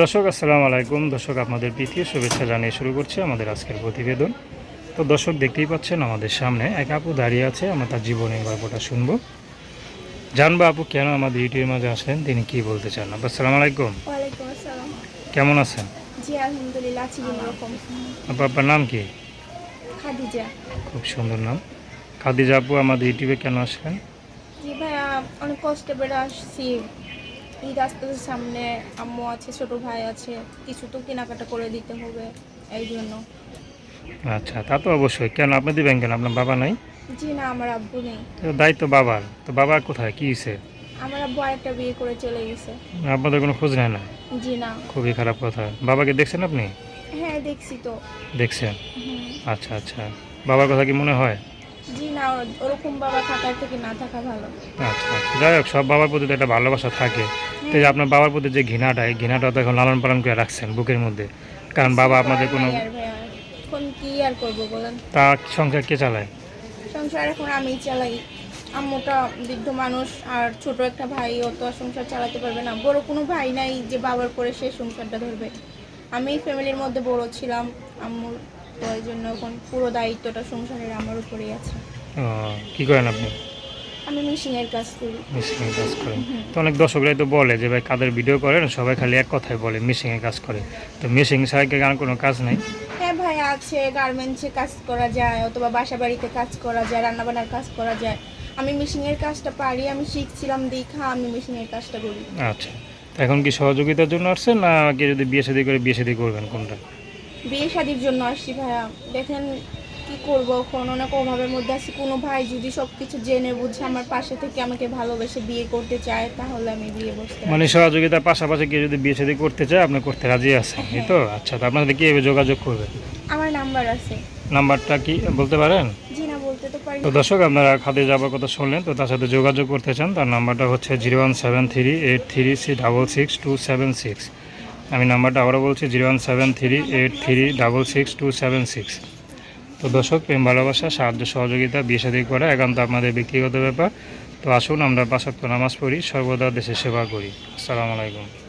দর্শক আসসালামু আলাইকুম। দর্শক আপনাদের প্রীতীয় শুভেচ্ছা জানিয়ে শুরু করছি আমাদের আজকের প্রতিবেদন। তো দর্শক দেখতেই পাচ্ছেন আমাদের সামনে এক আপু দাঁড়িয়ে আছে আমরা তার জীবনের গল্পটা শুনব। জানব আপু কেন আমাদের ইউটিউবের মাঝে আসেন তিনি কি বলতে চান? আপু আসসালামু আলাইকুম। কেমন আছেন? আপু আপনার নাম কি? খুব সুন্দর নাম। খাদিজা আপু আমাদের ইউটিউবে কেন আসলেন? অনেক কষ্টে বেড়ে আসছি। ঈদ আসতেছে সামনে আম্মু আছে ছোট ভাই আছে কিছু তো কেনাকাটা করে দিতে হবে এই জন্য। আচ্ছা তা তো অবশ্যই। কেন আপনি দিবেন কেন? আপনার বাবা নাই? জি না আমার আব্বু নেই। তো দায়িত্ব বাবার। তো বাবা কোথায়? কি হয়েছে আমার আব্বু আরেকটা বিয়ে করে চলে গেছে। আপনাদের কোনো খোঁজ নেয় না? জি না। খুবই খারাপ কথা। বাবাকে দেখছেন আপনি? হ্যাঁ দেখছি তো। দেখছেন? আচ্ছা আচ্ছা। বাবার কথা কি মনে হয়? জি না ওরকম বাবা থাকার থেকে না থাকা ভালো। আচ্ছা আচ্ছা। যাই হোক সব বাবার প্রতি তো একটা ভালোবাসা থাকে। তো এই আপনার বাবার প্রতি যে ঘৃণাটা এই ঘৃণাটা তো এখন লালন পালন করে রাখছেন বুকের মধ্যে। কারণ বাবা আপনাদের কোনো এখন কি আর করব বলেন? তা সংসার কে চালায়? সংসার এখন আমি চালাই। আম্মুটা বৃদ্ধ মানুষ আর ছোট একটা ভাই ও তো সংসার চালাতে পারবে না। বড় কোনো ভাই নাই যে বাবার পরে সে সংসারটা ধরবে। আমি ফ্যামিলির মধ্যে বড় ছিলাম আম্মুর তো এই জন্য এখন পুরো দায়িত্বটা সংসারের আমার উপরেই আছে। কি করেন আপনি? আমি মিশিংয়ের কাজ করি। মিশিংয়ে কাজ করেন। তো অনেক দর্শকরাই তো বলে যে ভাই কাদের ভিডিও করেন সবাই খালি এক কথাই বলে মিশিংয়ে কাজ করে। তো মিশিং ছাড়া কি আর কোনো কাজ নেই? হ্যাঁ ভাই আছে। গার্মেন্টসে কাজ করা যায় অথবা বাসা বাড়িতে কাজ করা যায় রান্নাবান্নার কাজ করা যায়। আমি মিশিংয়ের কাজটা পারি আমি শিখছিলাম দেখা আমি মিশিংয়ের কাজটা করি। আচ্ছা। তো এখন কি সহযোগিতার জন্য আসছেন না কি যদি বিয়ে শাদী করে বিয়ে শাদী করবেন কোনটা? বিয়ে শাদির জন্য আসছি ভাইয়া। দেখেন কি করব এখন অনেক অভাবের মধ্যে আছি। কোনো ভাই যদি সব কিছু জেনে বুঝে আমার পাশে থেকে আমাকে ভালোবেসে বিয়ে করতে চায় তাহলে আমি বিয়ে বসতে। মানে সহযোগিতার পাশাপাশি কেউ যদি বিয়ে শাদি করতে চায় আপনি করতে রাজি আছেন এই তো? আচ্ছা তো আপনাদের কীভাবে যোগাযোগ করবেন? আমার নাম্বার আছে। নাম্বারটা কি বলতে পারেন? তো দর্শক আপনারা খাদে যাবার কথা শুনলেন তো তার সাথে যোগাযোগ করতে চান তার নাম্বারটা হচ্ছে zero one seven three eight three C double six two seven six. আমি নাম্বারটা আবারও বলছি, zero one seven three eight three double six two seven six. তো দর্শক, প্রেম, ভালোবাসা, সাহায্য, সহযোগিতা, বিয়ে সাদী করা একান্ত আপনাদের ব্যক্তিগত ব্যাপার। তো আসুন আমরা পাঁচাত্তর নামাজ পড়ি, সর্বদা দেশের সেবা করি। আসসালামু আলাইকুম।